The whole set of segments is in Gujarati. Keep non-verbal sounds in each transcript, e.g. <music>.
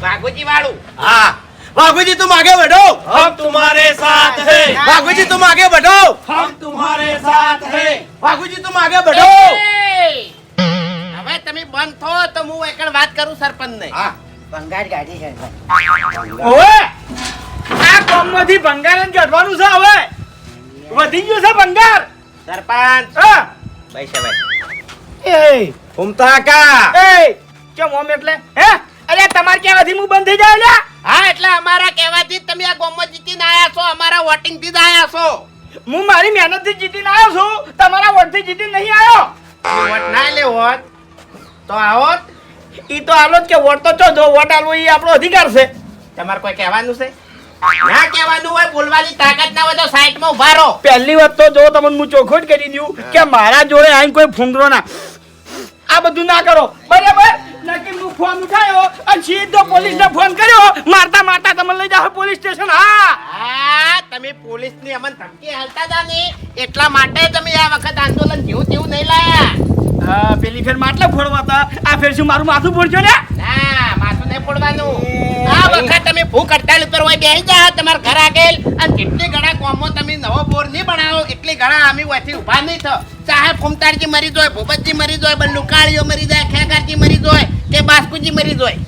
વાઘુજી વાળું हाँ बाबूजी तुम आगे बढ़ो हम तुम्हारे साथ हैं बाबूजी तुम आगे बढ़ो हम तुम्हारे साथ हैं बाबूजी तुम आगे बढ़ो એય! હવે તમે બંધ થો તો હું એકણ વાત કરું સરપંચ ને हाँ ભંગાર ગાડી છે ઓવે આ કોમમાંથી ભંગાર જ કાઢવાનું છે હવે વધી ગયું છે ભંગાર સરપંચ હા ભાઈ ભાઈ એ घूमता का એ કેમ ઓમ એટલે હે અરે તમારે કહેવાથી હું બંધ થઈ લ્યા હા એટલે અમારા કહેવાથી તમે આ ગોમો જીતીને આયા છો અમારા વોટિંગથી જ આયા છો. હું મારી મહેનતથી જીતીને આવ્યો છું તમારા વોટથી જીતીને નહીં આવ્યો વોટ ના લે વોટ. તો આવો. ઈ તો આલો જ કે વોટ તો જો વોટ આલવો ઈ આપણો અધિકાર છે. તમારે કોઈ કહેવાનું છે? ના કહેવાનું હોય બોલવાની તાકાત ના હોય તો સાઈડમાં ઊભા રહો. પહેલી વાત તો જો તમને હું ચોખ્ખું જ કરી દઉં કે મારા જોડે આવીને કોઈ ફૂંગરો ના. આ બધું ના કરો. બરાબર? નક્કી હું ફોન ઉઠાયો અને સીધો પોલીસને ફોન કર્યો મારતા મારતા તમને લઈ જાઓ પોલીસ સ્ટેશન. હા. હા તમે પોલીસની અમન ધમકી હાલતા હતા ને? એટલા માટે તમે આ વખત આંદોલન જેવું તેવું નહીં લાયા. પેલી ફેર માટલા ફોડવા હતા. આ ફેર શું મારું માથું ફોડજો ને? ના આ વખત તમે ભૂખ હડતાલ ઉપર હોય બેસી જા તમારા ઘર આગળ. અને જેટલી ઘણા કોમો તમે નવો બોર નહીં બનાવો એટલી ઘણા અમે ઊભા નહીં થો ચાહે ફૂમતારજી મરી જાય ભૂપતજી મરી જાય બંને મરી જાય ખેગારજી મરી જાય કે બાસ્કુજી મરી જાય.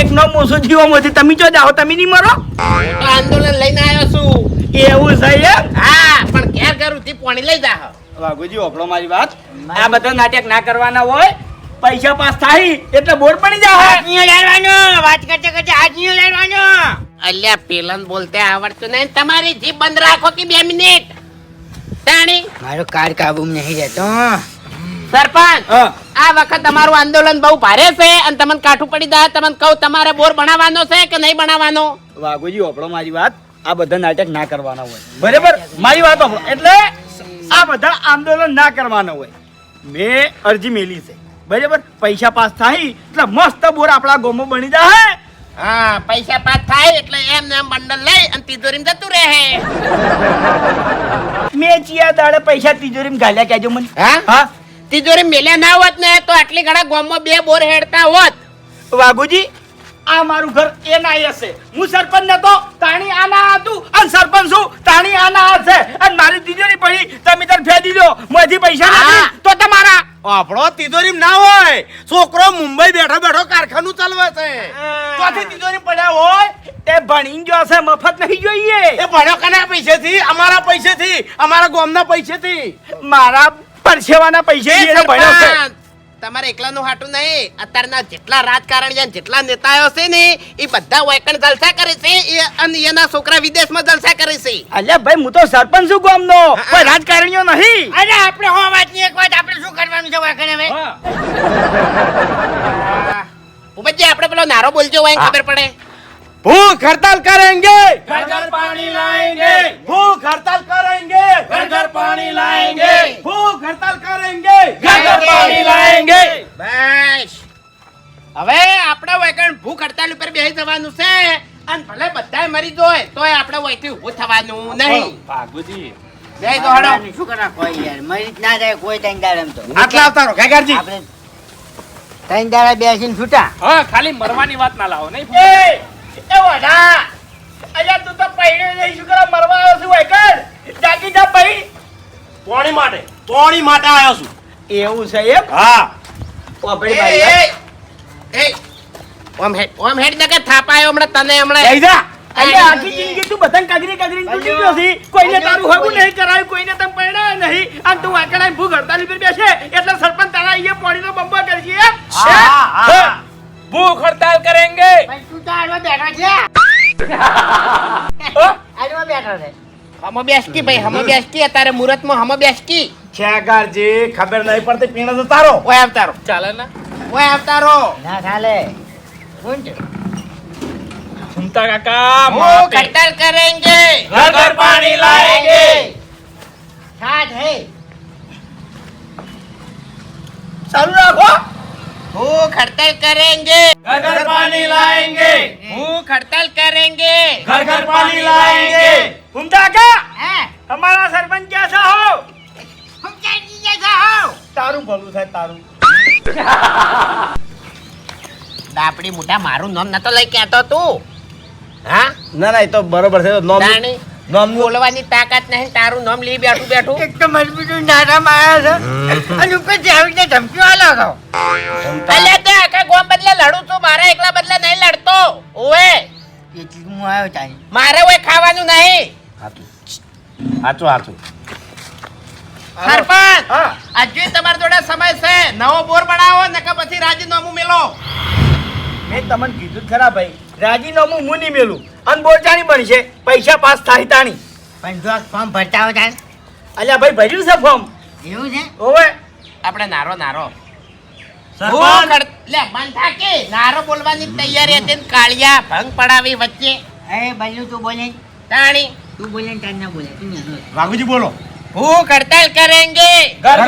એક નો મોસો મોથી તમે જો જાઓ તમે નહીં મરો? હું તો આંદોલન લઈને આવ્યો છું. એવું છે હા પણ ઘેર ઘર ઉધી પોણી લઈ જા વાઘુજી ઓપડો મારી વાત. આ બધા નાટક ના કરવાના હોય? પૈસા પાસ થાય એટલે બોર પડી જાય આજનીઓ લેવાનો વાત કરતે કરતે આજનીઓ લેવાનો. અલ્યા પેલન બોલતે આવડતું નહીં. તમારી જીભ બંધ રાખો કે બે મિનિટ. તાણી. મારો કાર કાબુ નહીં રહેતો સરપંચ આ વખત તમારું આંદોલન બહુ ભારે છે અને તમને કાઠું પડી દા તમને કહું તમારે બોર બનાવવાનો છે કે નહીં બનાવવાનો? વાઘુજી ઓપડો મારી વાત. આ બધા નાટક ના કરવાના હોય. બરાબર? મારી વાત ઓપડો એટલે આ બધા આંદોલન ના કરવાના હોય. મેં અરજી મેલી છે. બરાબર? પૈસા પાસ થાય એટલે મસ્ત બોર આપણા ગોમો બની જાય હા પૈસા પાસ થાય એટલે એમ ને એમ બંડલ લઈ અને તિજોરીમાં જતું રહે. મેં ચિયા દાડે પૈસા તિજોરીમાં ગાલ્યા કહેજો મને. હા? હા? તિજોરી મેલ્યા ના હોત ને તો આટલી ઘણા ગોમમાં બે બોર હેડતા હોત. વાઘુજી આ મારું ઘર એ ના હશે. હું સરપંચ નતો તાણી આના હતું અને સરપંચ છું. તાણી આના છે અને મારી તિજોરી પડી તમે તાર ફેદી દીધો મોથી પૈસા. નથી. તો તમારા આપણો તિજોરી ના હોય. છોકરો મુંબઈ બેઠો બેઠો કારખાનું ચાલવે છે. ચોથી તિજોરી પડ્યા હોય એ ભણી ગયો છે મફત નહીં જોઈએ. એ ભણ્યો કના પૈસેથી? અમારા પૈસેથી? અમારા ગામના પૈસેથી? મારા પરસેવાના પૈસે ભણ્યો છે. તમારે એકલાનું હાટું નહીં. અત્યારના જેટલા રાજકારણીઓ અને જેટલા નેતાઓ છે ને એ બધા વૈકણ જલસા કરે છે. અને એના છોકરા વિદેશમાં જલસા કરે છે. અલ્યા ભાઈ હું તો સરપંચ છું ગામનો. કોઈ રાજકારણીઓ નહીં. અરે આપણે હો વાતની એક વાત આપણે શું કરવાનું છે વાકણ હવે? ઉપજી આપણે પેલો નારો બોલજો હોય ખબર પડે. ભૂખ હડતાલ કરેંગે घर घर पानी लाएंगे ભૂખ હડતાલ કરેંગે घर घर पानी लाएंगे ભૂખ હડતાલ કરેંગે घर घर पानी लाएंगे બસ હવે આપણે વૈકણ ભૂખ હડતાલ ઉપર બેસી જવાનું છે અને ભલે બધાય મરી જાય તોય આપણે વહીથી ઊભું થવાનું નહીં बाबूजी બેસી દો હડો શું કરવા કોઈ યાર મરી જ ના જાય કોઈ ત્રણ દાડા એમ તો આટલા આવતા રહો ગાગાજી આપણે ત્રણ દાડા બેસીને છૂટા हाँ खाली मरवानी बात ना लाओ नहीं એ એ વડા અલ્યા તું તો પૈણ્યો નહીં શું કરવા મરવા આવ્યો છું વૈકણ જાગી જા ભાઈ તોણી માટે તોણી માટે આવ્યો છું. એવું છે એમ? હા. ઓ ભાઈ ભાઈ એ, એ, ઓમ હેડ ઓમ હેડ ને કે થાપાયો હમણાં તને હમણાં. જઈ જા. એટલે આખી જિંદગી તું બધાને કાગરી કાગરી તૂટી ગયો છે. કોઈને તારું હગું નહીં કરાયું કોઈને તમ પરણાય નહીં. અને તું વાકડાઈ ભૂખ હડતાલી પર બેસે. એટલે સરપંચ તારા અહીંયા પાણીનો બંબો કરશે હા, હા. ભૂખ હડતાલ કરેંગે. પણ તું તો આડવા બેઠો છે. <laughs> આડવા બેઠો છે. હમો બેસકી ભાઈ હમો બેસકી. અત્યારે મુહૂર્તમાં હમો બેસકી. છેગારજી ખબર નહીં પડતી પીણો તો તારો. ઓય અવતારો. ચાલે ને? ઓય અવતારો. ના ચાલે. ગુંજ સુનતા કાકા મો કટલ કરેંગે. ઘર પાણી લાએંગે સાથ હે ચાલુ રાખો. ભૂખ હડતાલ કરેંગે घर घर पानी लाएंगे ભૂખ હડતાલ કરેંગે घर घर पानी लाएंगे ઘૂમતા કા હે અમારા સરપંચ કેસા હો હું ચાલી જશો હો તારું ભલું થાય તારું દાપડી મોટા મારું નામ નતો લઈ કહેતો તું હા ના ના એ તો બરોબર છે નોમ તાણી નોમ બોલવાની તાકાત નહીં તારું નામ લઈ બેઠું બેઠું. એક તો મજબૂત નારામાં આવ્યા છે. અને આલો છો. અલ્યા તે આખા ગોમ બદલે લડું છું મારા એકલા બદલે નહીં લડતો. ઓએ એટલે હું આવ્યો તારી મારે ઓય ખાવાનું નહીં. સાચું સાચું સરપંચ હજુ તમારા જોડે સમય છે. નવો બોર બનાવો નકર પછી રાજીનામું મેલો. મેં તમને કીધું જ ખરા ભાઈ રાજીનામું હું નહીં મેલું. અને બોચાણી બનશે. પૈસા પાસ થાય તાણી. પણ જો ફોર્મ ભરતા હો અલ્યા ભાઈ ભર્યું છે ફોર્મ? એવું છે? ઓવે આપણે નારો નારો. નારો પડાવી વચ્ચે. એ બલ્લુ તું બોલે તાણી. તું બોલો ભૂખ હડતાલ કરેંગે. ઘર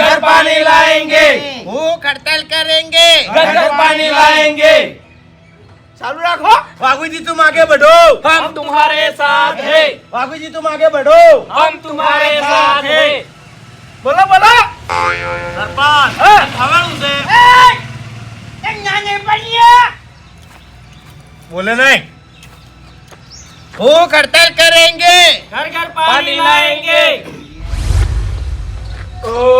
ભૂખ હડતાલ કરેંગે. चालू रखो। बाबू जी तुम आगे बढ़ो। हम तुम्हारे साथ हैं। बाबू जी तुम आगे बढ़ो। हम तुम्हारे साथ हैं। बोलो बोलो। सरपंच हाँ। बोले नहीं। वो हड़ताल करेंगे। घर घर पानी लाएँगे। ओ।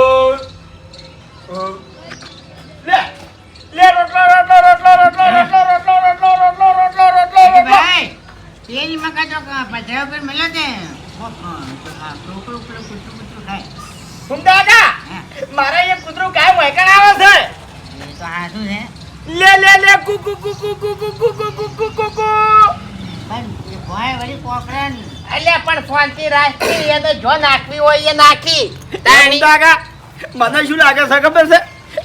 મને શું લાગે છે ખબર છે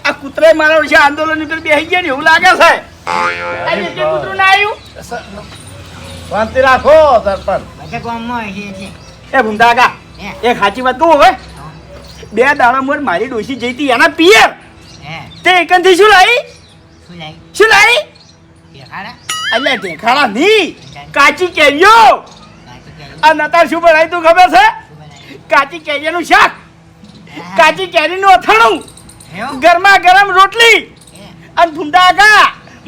આ કૂતરાએ મારા વિશે આંદોલન ઉપર બેસી ગયા ને એવું લાગે છે કૂતરું એક સાચી વાત કહું બે દાડા મોર મારી ડોસી જઈતી એના પિયર તે એકનથી શું લાવી શું લાવી દેખાડા અલ્યા ઢેખાડા નહીં કાચી કેરીઓ? આ નતાર શું બનાવી તું ખબર છે? કાચી કેરીનું શાક. કાચી કેરીનું અથાણું ગરમા ગરમ રોટલી. અને ભૂંડા કા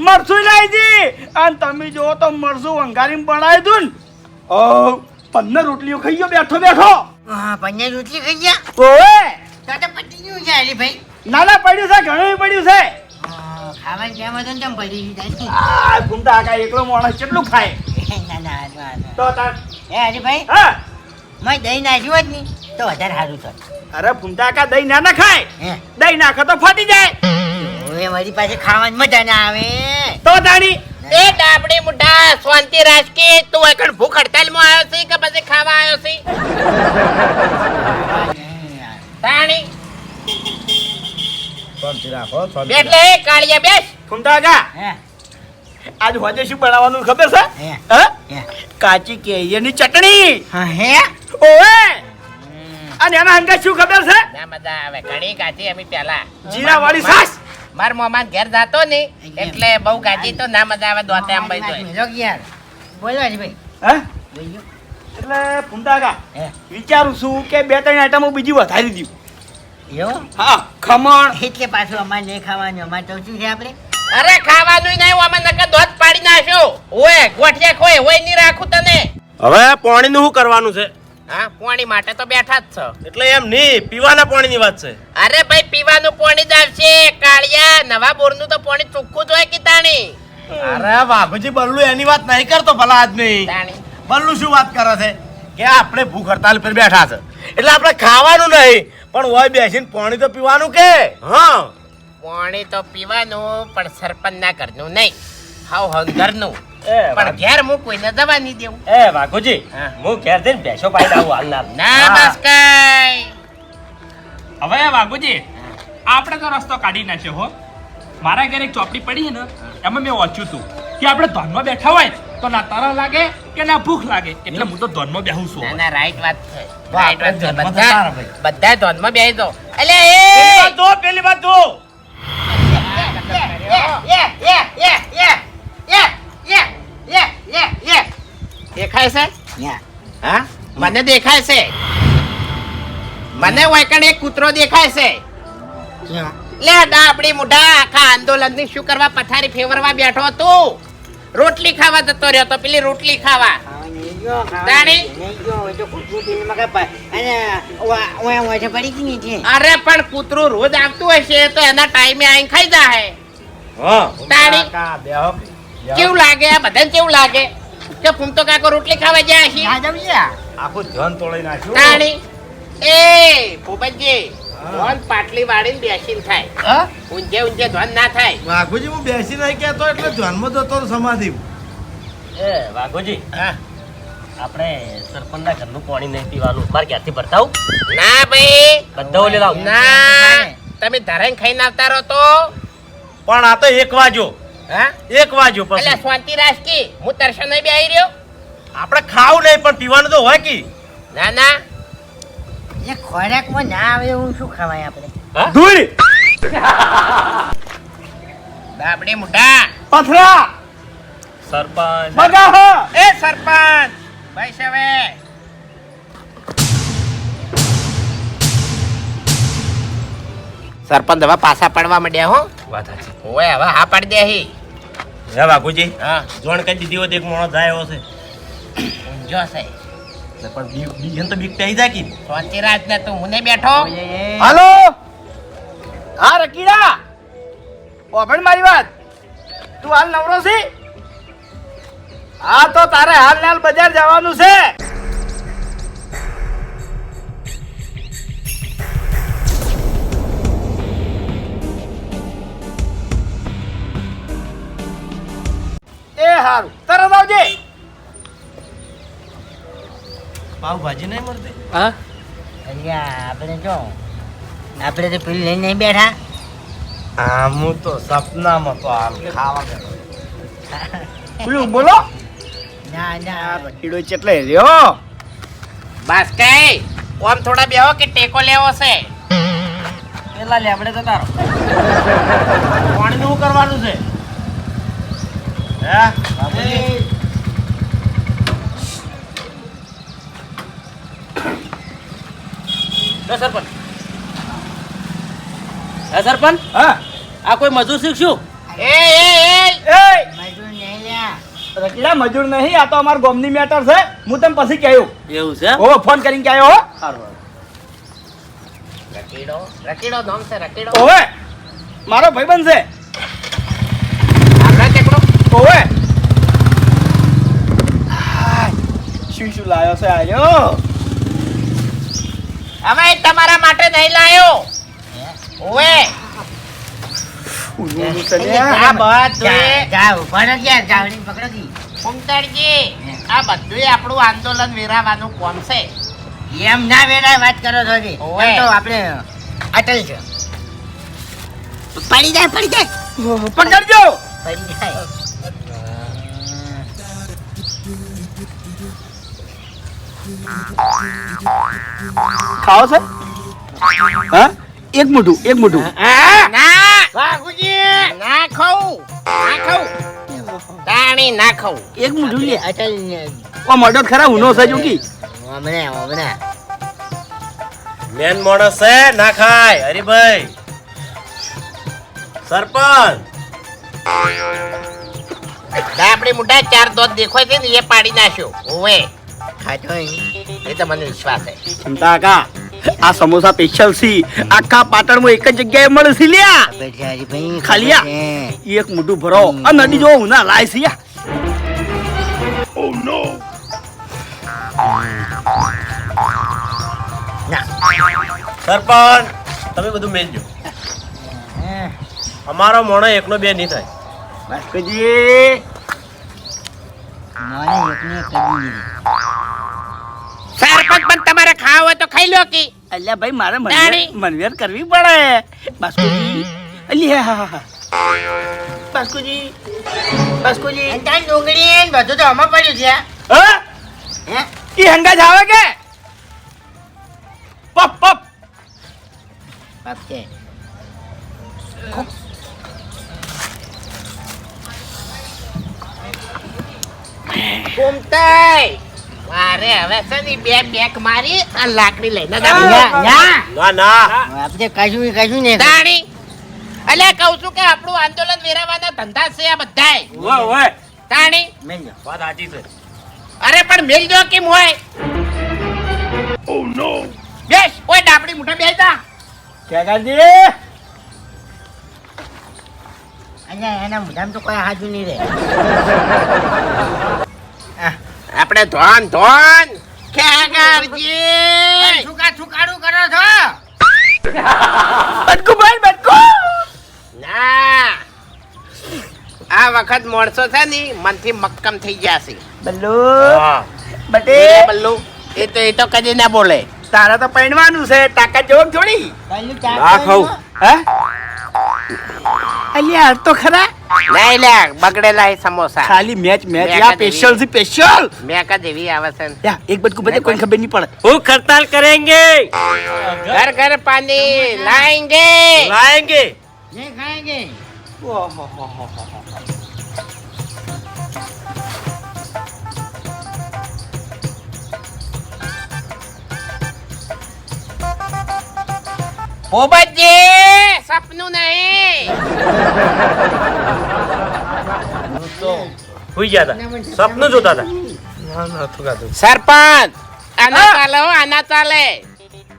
મરસું લાવી દી. અને તમે જુઓ તો મરસું વંગારીને બનાવી દઉં ને. ઓ પંદર રોટલીઓ ખાઈ ગયો બેઠો બેઠો. હા પંદર રોટલી ખાઈ ગયા? ઓએ તો તો પતી ગયું છે હરીભાઈ ના પડ્યું છે ઘણું પડ્યું છે. ખાવાનું કેમ હતું ને તમે પડી ગયું આ કા એકલો માણસ કેટલું ખાય? ના ના હાચું, હાચું. તો તાર હે હરીભાઈ હા? મેં દહીં નાખ્યું જ ને તો વધારે સારું થાય અરે ભૂંડા કા દહીં ના ના ખાય? હે? દહીં નાખે તો ફાટી જાય. હવે મારી પાસે ખાવાની મજા ના આવે. તો તાણી? એ ડાબડી મુઢા શાંતિ રાજકી તું એકણ ભૂખ હડતાલમાં આવ્યો છે કે પછી ખાવા આવ્યો છે? તાણી? શાંતિ રાખો શાંતિ એ કાળિયા બેસ. ભૂંડા કા આજ હોજે શું બનાવવાનું ખબર છે? હે. કાચી કેરીની ચટણી. હા હે? ઓએ અને એના અંગે શું ખબર છે? ના મજા આવે. અમે પેલા જીરા વાળી છાશ. માર મોમાન ઘેર જાતો ને એટલે બહુ કાચી તો ના મજા આવે દોતે આમ ભાઈ કે યાર. બોલો હરીભાઈ હે? બોલ્યો એટલે કા વિચારું છું કે બે ત્રણ આઈટમો બીજી વધારી દઉં. એવું? હા. ખમણ. એટલે પાછું અમારે નહીં ખાવાનું અમારે તો શું છે આપણે. અરે ખાવાનું નહીં અમે નકર દોત પાડી નાખ્યો. ઓય ગોઠિયા ખોય હોય નહીં રાખું તને. હવે પાણીનું શું કરવાનું છે? હા પાણી માટે તો બેઠા જ છો. એટલે એમ નહીં પીવાના પાણીની વાત છે. અરે ભાઈ પીવાનું પાણી જ આવશે. કાળિયા નવા બોરનું તો પાણી ચોખ્ખું જ હોય કે તાણી અરે બાબુજી બલ્લુ એની વાત નહીં કરતો ભલા આજ નહીં બલ્લુ શું વાત કરે છે? કે આપણે ભૂખ હડતાલ પર બેઠા છે. એટલે આપણે ખાવાનું નહીં. પણ હોય બેસીને પાણી તો પીવાનું કે? હા. પાણી તો પીવાનું પણ સરપંચના ઘરનું નહીં. હાવ હંગરનું. એ પણ ઘેર હું કોઈને દવા નહીં દેવું. એ વાઘુજી હા. હું ઘેર જઈને બેસો પાઈ દઉં હાલના ના. બસ કઈ. હવે વાઘુજી આપણે તો રસ્તો કાઢી નાખ્યો હો. મારા ઘરે એક ચોપડી પડી છે ને એમાં મેં વાંચ્યું હતું કે આપણે ધનમાં બેઠા હોય તો ના તરસ લાગે કે ના ભૂખ લાગે? એટલે હું તો ધોનમાં બેહું છું ના રાઈટ વાત છે. રાઈટ વાત છે. બધા બધા ધોનમાં બેહી દો એટલે એ! દો પેલી વાત દો દેખાય છે? હા? મને દેખાય છે. મને વાયકણ એક કૂતરો દેખાય છે. લે ડાબડી મુઢા આખા આંદોલનની શું કરવા પથારી ફેવરવા બેઠો તું? રોટલી ખાવા જતો રહ્યો તો પેલી રોટલી ખાવા. ખાવા નહીં ગયો, ખાવા તાણી? નહીં ગયો. હવે તો કૂતરું પીને મગર પ- અને વા- ઓય ઓય પડી ગઈ નીચે. અરે પણ કૂતરું રોજ આવતું હશે તો એના ટાઈમે આઈ ખાઈ જાય હા. તાણી? કેવું લાગે? આ બધાને કેવું લાગે? કે ફૂમતો કાકો રોટલી ખાવા જાય આખું ધન તોડી નાખ્યું. તાણી? એ ભૂપતજી. ધોન પાટલી વાળીને બેસીને થાય. ઊંઝે ધોન ના થાય. વાઘુજી હું બેસી નહીં કહેતો એટલે ધ્યાનમાં જતો સમાધિ. એ વાઘોજી. હા. આપણે સરપંચના ઘરનું પાણી નહીં પીવાનું. મારે ક્યાંથી ભરતા ના ભાઈ. બધા ઓલે લાવ. ના. તમે ધરાઈને ખાઈને આવતા રહો તો. પણ આ તો એક વાજો. હા? એક વાજો એટલે પછી શાંતિ રાજકી હું તરસો નહીં બેહી રહ્યો. આપણે ખાવું નહીં પણ પીવાનું તો હોય કે. ના ના. એ ખોરાકમાં ના આવે એવું શું ખવાય આપણે? ધૂળ! બાપડી મુઢા પથરા! સરપંચ. એ સરપંચ! ભાઈ હવે. સરપંચ હવે પાછા પડવા માંડ્યા હો. વાત સાચી. ઓય હવે હા પાડી દે હી. હે વાઘુજી હા. જોણ કઈ દીધી હોય એક મોણો જાય એવો છે. ઊંઝો છે એટલે પણ બી બીજન તો બીક પહી જાય કી શાંતિ રાત ને તું હું બેઠો હાલો? હા રકીડા. ઓભણ મારી વાત. તું હાલ નવરો છે? હા તો તારે હાલ હાલ બજાર જવાનું છે. એ હારું. તરત આવજે. પાવભાજી નહીં મળતી? અલ્યા આપણે જો આપણે તો પેલી લઈને નહીં બેઠા. આમ તો સપનામાં તો આમ ખાવા ગયો. પેલું બોલો? ના ના. રકીડો ચેટલે રહ્યો બસ કઈ ઓમ થોડા બેહો કે ટેકો લેવો છે? પેલા લે આપણે તો તારો. <laughs> પાણી શું કરવાનું છે? હે એ, હે સરપંચ. હે સરપંચ? હા. આ કોઈ મજૂર શીખશું? એ એ એ. એ મજૂર નહીં લ્યા. રકીડા મજૂર નહીં આ તો અમાર ગોમની મેટર છે. હું તને પછી કહ્યું. એવું છે? ઓ ફોન કરીને કે આવ્યો હો. સારું રકીડો રકીડો નામ છે રકીડો ઓવે મારો ભાઈબંધ છે. આપણે ટેકડો ઓવે શું શું લાયો છે આયો હવે તમારા માટે નહીં લાયો ઓએ ઉનું છે લે. આ બધું જા, જા, ઊભા રહો ક્યાં? જાવડીને પકડો કી. કુંતળજી આ બધું આપણું આંદોલન વેરાવાનું કોમ છે એમ ના વેરાય વાત કરો છો જી. ઓવે. તો આપણે અટલ છે પડી જાય પડી જાય પકડજો પડી જાય ખાઓ છે? હા? એક મોઢું એક મોઢું. ના ના ખાઉં ના ખાઉં તાણી ના ખાઉં એક મોઢું લે. અટલ ઓ મોઢો ખરા ઉનો છે જોકી હમણે હમણે મેન માણસ છે ના ખાય. હરીભાઈ. સરપંચ. આપણી મોટા ચાર દોત દેખાય છે ને એ પાડી નાખ્યો. ઓવે ખાતો અહીં. એ તો મને વિશ્વાસ છે. ચિંતા કા? આ સમોસા સ્પેશિયલ સી. આખા પાટણમાં એક જ જગ્યાએ મળે છે લ્યા. ખબર છે હરીભાઈ, ખાલી આ? ખબર છે. એક મોઢું ભરો આ નદી જો ઉના લાય છે યા. સરપંચ તમે બધું મેલજો અમારો મોણો એકનો બે નહીં થાય. ભાસ્કરજી. મને એકને એક કરી દીધી. પણ તમારે ખાવ હોય તો ખાઈ લો કે. અલ્યા ભાઈ મારે મનવેર કરવી પડે. બાસ્કુજી. અલ્યા બાસ્કુજી. બાસ્કુજી. અને ડુંગળી ને બધું તો આમાં પડ્યું છે. હા? હે? ઈ હંગા જાવે કે? પપ પપ. પપ કે. ઘૂમતાય મારે હવે છે ને બે બેક મારી અને લાકડી લઈને યા, યા. ના ના. આપણે કશું કશું નહીં તાણી. અલ્યા કહું છું કે આપણું આંદોલન વેરાવાના ધંધા છે આ બધાય. ઓય ઓય તાણી. મેં વાત સાચી છે. અરે પણ મેલ જો કેમ હોય? બેસ ઓય ડાબડી મુઠા બેસ જા. કાકાજી અહીંયા એના મોઢામાં તો કોઈ હાજુ નહીં રહે. આપણે ધોન ધોન. ખેગારજી. છુકા છુકાડું કરો છો? બટકુ ભાઈ બટકુ. ના. આ વખત મોણસો છે ને મનથી મક્કમ થઈ ગયા છે. બલ્લુ. બટે. એ બલ્લુ. એ તો એ તો કદી ના બોલે. તારા તો પૈણવાનું છે તાકાત જોગ જોડી. ના ખાવ હે? तो खरा? नहीं ले बगड़ेला समोसा। खाली मैच मैच स्पेशल स्पेशल मैं का आवासन एक बात को बता कोई खबर नहीं पड़ा। वो हड़ताल करेंगे। घर घर पानी लाएँगे। लाएँगे। ये खाएँगे। પોપટજી સપનું નહીં હુઈ ગયા હતા સપનું જોતા હતા સરપંચ આના ચાલે હો આના ચાલે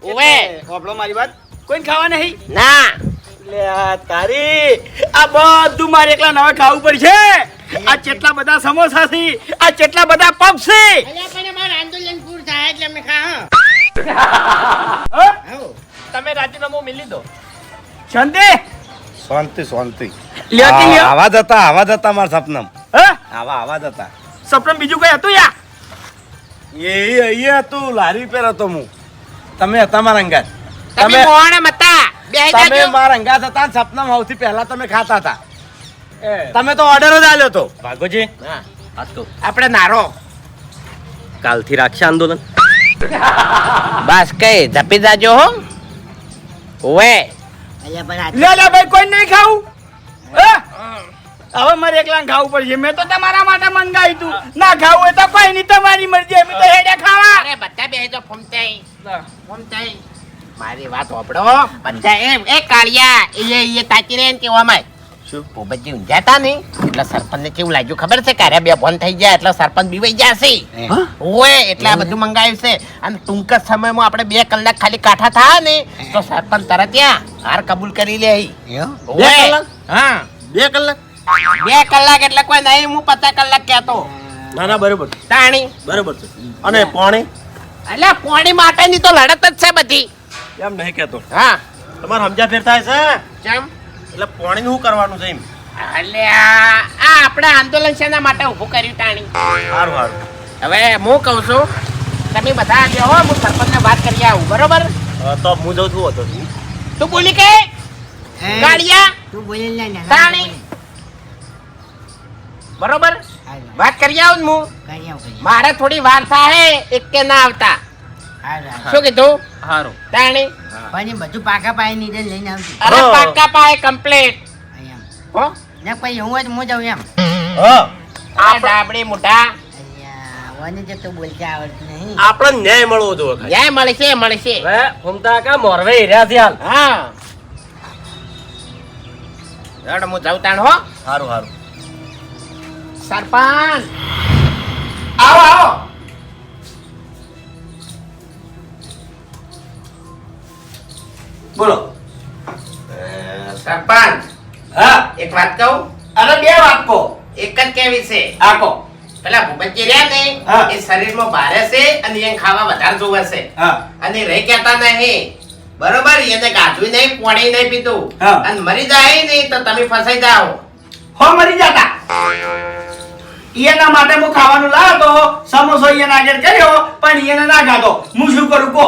ઉવે હોભળો મારી વાત. કોઈ ખાવા નહીં? ના. લે તારી આ બધું મારે એકલા નવા ખાવું પડશે. આ કેટલા બધા સમોસા છે આ કેટલા બધા પપ છે અલ્યા પણ અમારું આંદોલન પૂર થાય એટલે અમે ખા હા? હો તમે રાજીનામું મિલી દો શાંતિ? શાંતિ શાંતિ. લ્યો કે લ્યો. આવા જતા હતા આવા જતા માર સપનમ. સપનામાં આવા આવા જતા સપનમ બીજું કઈ હતું યા? એ અહીંયા હતું લારી પર હતો હું. તમે હતા મારા અંગાત. તમે તમે મોણ મતા. તમે મારા અંગાત હતા સપનમ સૌથી પહેલા તમે ખાતા હતા. તમે તો ઓર્ડર જ આલ્યો તો ભાગોજી. હા. આ આપણે નારો. કાલથી રાખશે આંદોલન. બસ કઈ ધપી જાજો હો. પણ લે લે ભાઈ કોઈ નહીં ખાવું. હા? હવે મારે એકલા ખાવું પડશે. મેં તો તમારા માટે મંગાવ્યું તું. ના ખાવું હોય તો કોઈ નહીં તમારી મરજી. અમે તો હેડે ખાવા. અરે બધા બે જો ફમતાઈ ફમતાઈ મારી વાત હોપડો બધા એમ. એ કાળિયા એ એ તાચીને એમ કહેવામાં શું પોપટજી ઊંઝા ને એટલે સરપંચને કેવું લાગ્યું? ખબર છે કે અરે બે ફોન થઈ ગયા એટલે સરપંચ બીવાઈ જશે ઓય એટલે આ બધું મંગાવ્યું છે. અને ટૂંક જ સમયમાં આપણે બે કલાક ખાલી કાઠા થયા ને તો સરપંચ તરત ત્યાં હાર કબૂલ કરી લે. કલાક? હા. બે કલાક? બે કલાક એટલે કોઈ નહીં હું પચાસ કલાક કહેતો. ના ના બરોબર. તાણી. બરોબર છે. અને પોણી? એટલે પોણી માટેની તો લડત જ છે બધી. એમ નહીં કહેતો. હા. તમારે સમજા ફેર થાય છે? કેમ એટલે પાણી શું કરવાનું છે એમ? એટલે આ આપણે આંદોલન શેના માટે ઊભું કર્યું તાણી સારું સારું હવે હું કહું છું તમે બધા જે હો હું સરપંચને વાત કરી આવું બરોબર? તો હું જઉં છું હતો તું બોલી કે? ગાડિયા તું બોલી લે ના તાણી. બરોબર? વાત કરી આવું હું. કરી આવ કરી મારે થોડી વાર થાય એક કે ના આવતા. આવ શું કીધું? સારું તાણી? પછી બધું પાકા પાય નીચે લઈને આવજો અરે હા. પાય કમ્પ્લીટ હો ને પછી હું જ હું જાઉં એમ. હા. આ ડાબડી આપણે ન્યાય મળવો જોઈએ ન્યાય મળશે મળશે. હવે ફૂમતા કા મોરવે હીર્યા છે હા. હેડ હું જાઉં તાણ હો. સારું સારું સરપંચ. આવો આવો. બોલો. સરપંચ. હા. એક વાત કહું? અરે બે વાત કહો. એક જ કેવી છે? આકો પેલા ભૂપતજી રહ્યા ને એ શરીરમાં ભારે છે અને એને ખાવા વધારે જોવે છે. અને રહી કહેતા નહીં. બરોબર એને ગાધું નહીં પોણી નહીં પીધું. અને મરી જાય નહીં તો તમે ફસાઈ જાઓ. હો મરી જાતા. એના માટે હું ખાવાનું લાવતો સમોસો એના આગળ કર્યો પણ એને ના ખાતો હું શું કરું કો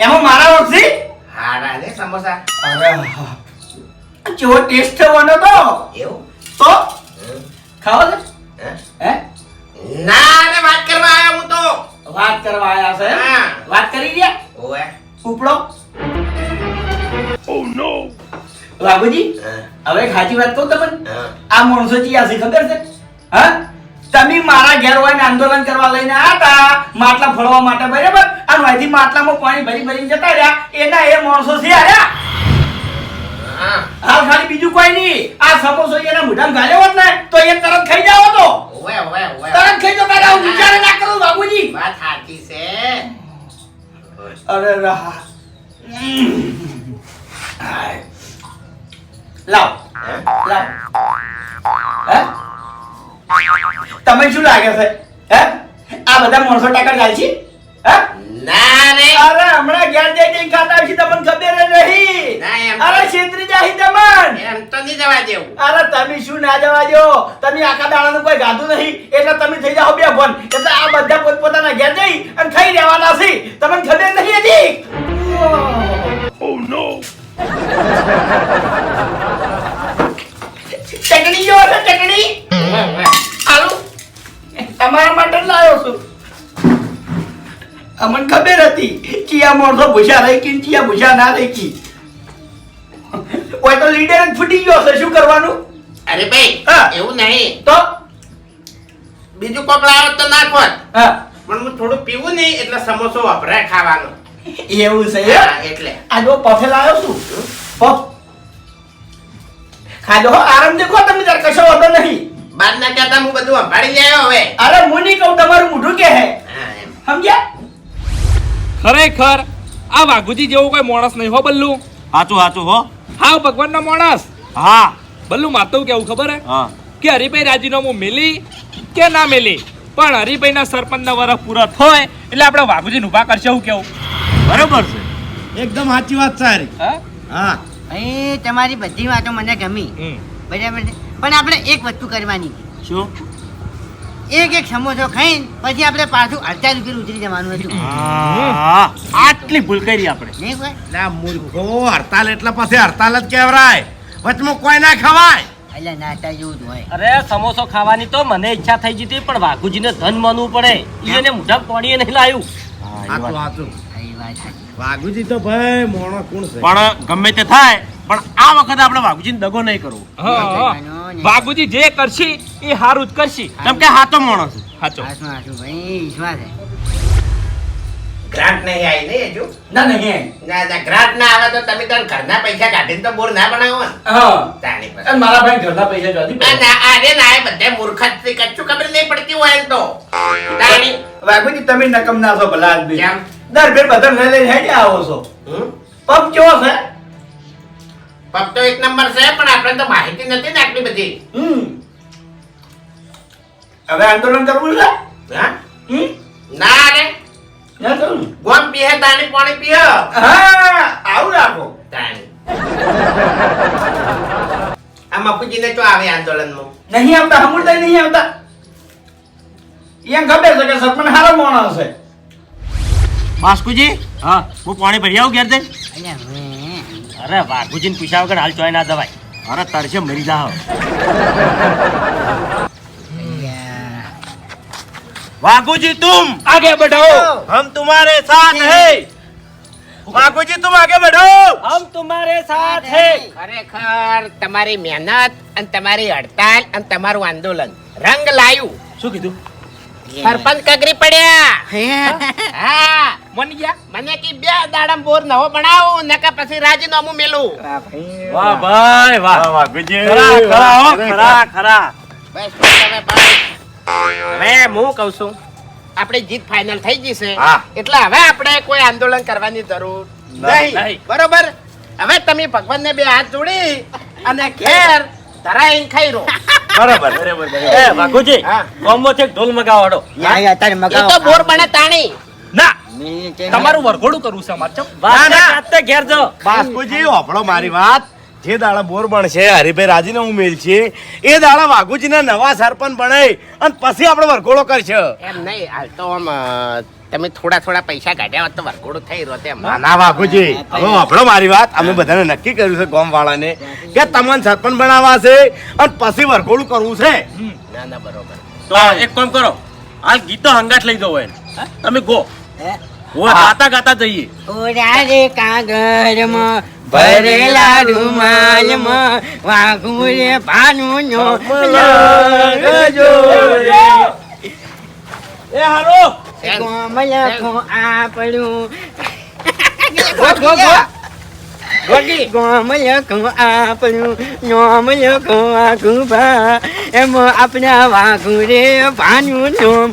એમાં મારા ઓળખી હારા ને સમોસા. અરે જેવો ટેસ્ટ થવાનો તો એવું? તો? ખાવો છે હે? હે? ના ને વાત કરવા આયા હું તો. વાત કરવા આયા છે વાત કરી ગયા? ઓવે. ઉપડો. બાબુજી હવે ખાચી વાત કહું તમને. આ માણસો ચિયા છે ખબર છે? હા? તમે મારા ઘેર હોય ને આંદોલન કરવા લઈને આવ્યા માટલા ફોડવા માટે બરાબર? અને અહીંથી માટલામાં પાણી ભરી ભરીને જતા રહ્યા. એના એ માણસો છે આર્યા હા હાલ ખાલી બીજું કોઈ નહીં. આ સમોસો એના મોઢામાં ગાળ્યો હોત ને તો એ તરત ખાઈ જાવ તો તરત ખાઈ જતા રહ્યા. હું વિચાર ના કરું બાબુજી વાત સાચી છે. અરે રા તમે છે? હે? આ બધા માણસો ટકા જાય છે? હે? ના રે. અરે હમણાં ઘેર જઈ જઈને ખાતા છે તમને ખબર જ નહીં. ના, એમ અરે છેતરી જાહી તમન. એમ તો નહીં જવા દેવું. અરે તમે શું ના જવા દો? તમે આખા દાડાનું કોઈ ગાધું નહીં. એટલે તમે થઈ જાઓ બે ફોન એટલે આ બધા પોતપોતાના ઘેર જઈ અને ખાઈ રહેવાના છે. તમને ખબર નહીં હજી? ચટણી જો છે ચટણી? ઓવે આલુ તમારા માટે લાવ્યો છું. અમને ખબર હતી આ માણસો ભૂસા રહી કી ચિયા ભૂસા ના રહી કી ઓય તો લીડર જ ફૂટી ગયો છે શું કરવાનું? અરે ભાઈ એવું નહીં. તો? બીજું કોક લાવો તો જ. હા. પણ હું થોડું પીવું નહીં એટલે સમોસો વપરાય ખાવાનો. એવું છે એટલે. આ જો પફે લાવ્યો છું. પફ. ખાજો આરામ દેખો તમે તાર કશો વાંધો નહીં. બાદ ના કહેતા હું બધું સંભાળી લેયો હવે. અરે હું નહીં કહું તમારું મોઢું કે હે? સમજ્યા? ખરેખર આ વાઘુજી જેવો કોઈ માણસ નહીં હો બલ્લુ? સાચું સાચું હો. હા ભગવાનનો માણસ. હા. બલ્લુ માતું કેવું ખબર હે? હા. કે હરિભાઈ રાજીનામું મેલી કે ના મેલી? પણ હરિભાઈના સરપંચના વરસ પૂરા થાય એટલે આપણે વાઘુજીને ઊભા કરશે એવું કેવું બરોબર છે. એકદમ સાચી વાત સારી. હા? હા. એ તમારી બધી વાતો મને ગમી. બરાબર છે? પણ આપણે એક વસ્તુ કરવાની. શું? એક એક સમોસો ખાઈને પછી આપણે પાછું અડતાલીસ રૂપિયા ઉતરી જવાનું હતું. આટલી ભૂલ કરી આપણે. આ મૂર્ખો હડતાલ એટલે પછી હડતાલ જ કહેવાય. વચમાં કોઈ ના ખવાય. એટલે નાતા જેવું જ હોય. અરે સમોસો ખાવાની તો મને ઈચ્છા થઈ જતી પણ વાઘુજીને ધન માનવું પડે. એને મોઢા પાણીએ નહીં લાવ્યું સાચું સાચી. વાઘુજી તો ભાઈ મોણો કોણ છે? પણ ગમે તે થાય પણ આ વખતે આપણે વાઘુજીને દગો નહીં કરવો. હા. જે કરશી એ હારું જ કરશી. કેમ કે હાથો મોણો છે. સાચો હાસુ હાસુ ભાઈ વિશ્વાસ છે. ગ્રાન્ટ નહીં આવી નહીં હજુ ના નહીં ના ના ગ્રાન્ટ ના આવે તો તમે તાર ઘરના પૈસા કાઢીને તો બોર ના બનાવો ને. હા. મારા ભાઈ ઘરના પૈસા જોતી આ ના ના બધે મૂર્ખથી કચ્છું ખબર નહીં પડતી હોય તો. વાઘુજી તમે નકમ ના છો ભલા આદમી. કેમ? દર ફેર બધા લઈ લઈને હેડે આવો છો? પગ કેવો છે? તો એક નંબર છે પણ આપણે તો માહિતી નથી ને આટલી બધી. હમ. હવે આંદોલન કરવું છે? હા? હમ? ના રે. ના કરું ગોમ પીહે તાણી પાણી પીહે. હા આવું રાખો. તાણી આ મપુજીને તો આવે આંદોલનમાં. નહીં આવતા હમુરતા નહીં આવતા. એમ ખબર છે કે સરપંચ હારો માણસ છે બાસ્કુજી હા. હું પાણી ભરી આવું ઘેર હવે અરે વાઘુજીને પૂછ્યા વગર હાલ ચોય ના દવાય અરે તરસે મરી જાઓ અલ્યા. वाघूजी तुम આગે બઢાઓ हम तुम्हारे साथ हैं वाघूजी तुम आगे बढ़ो હમ તુમારે સાથ હે ખરેખર તમારી મહેનત અને તમારી હડતાલ અને તમારું આંદોલન રંગ લાયું શું કીધું સરપંચ કગરી પડ્યા. હા. મને ગયા? મને કી બે દાડમ બોર નવો બનાવો નકા પછી રાજીનામું મેલું. વાહ ભાઈ. વાહ વાઘુજી ખરા ખરા ખરા ખરા બસ તમે હવે હું કહું છું આપણે જીત ફાઇનલ થઈ ગઈ છે. એટલે હવે આપણે કોઈ આંદોલન કરવાની જરૂર નહીં. નહીં. બરોબર? હવે તમે ભગવાનને બે હાથ જોડી અને ઘેર ધરાઈને ખાઈ રહો બરાબર. બરાબર એ વાઘુજી હા. છે ઢોલ મગાવાડો યા, યા, તારે એ તો બોર બને તાણી. ના તમારું વરઘોડું કરવું છે અમાર. ચમ ના કાતે ઘેર જો. બાસ્કુજી હોભળો મારી વાત. જે દાડા બોર બનશે હરિભાઈ રાજીને ઉમેલ છે એ દાડા વાઘુજીના નવા સરપંચ બને. અને પછી આપણે વરઘોડો કરશે. એમ નહીં હાલ તો આમ તમે થોડા થોડા પૈસા કાઢ્યા હોત તો વરઘોડું થઈ રહ્યો તેમ. ના વાઘુજી. હવે હોભળો મારી વાત. અમે બધાને નક્કી કર્યું છે ગોમ વાળાને કે તમને સરપંચ બનાવવા છે અને પછી વરઘોડું કરવું છે. ના ના બરોબર. તો એક કામ કરો. હાલ ગીતો હંગાટ લઈ દો એને. તમે ગો. હે? ગાતા ગાતા જઈએ. ઓરા રે કાગળમાં ભરેલા રૂમાલમાં વાઘું રે ભાનું નો એ હારો કોમલ કો આપણું વાઘુ રે ભાનું નોમ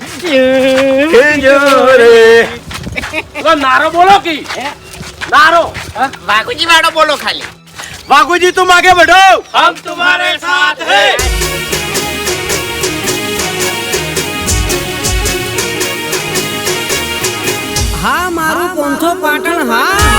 જો રે. નારો બોલો કી? નારો. વાઘુજી વાળો બોલો ખાલી. વાઘુજી તું માગે બઢો હમ તુમારે સાથ હે. પોંથો પાટણ હા.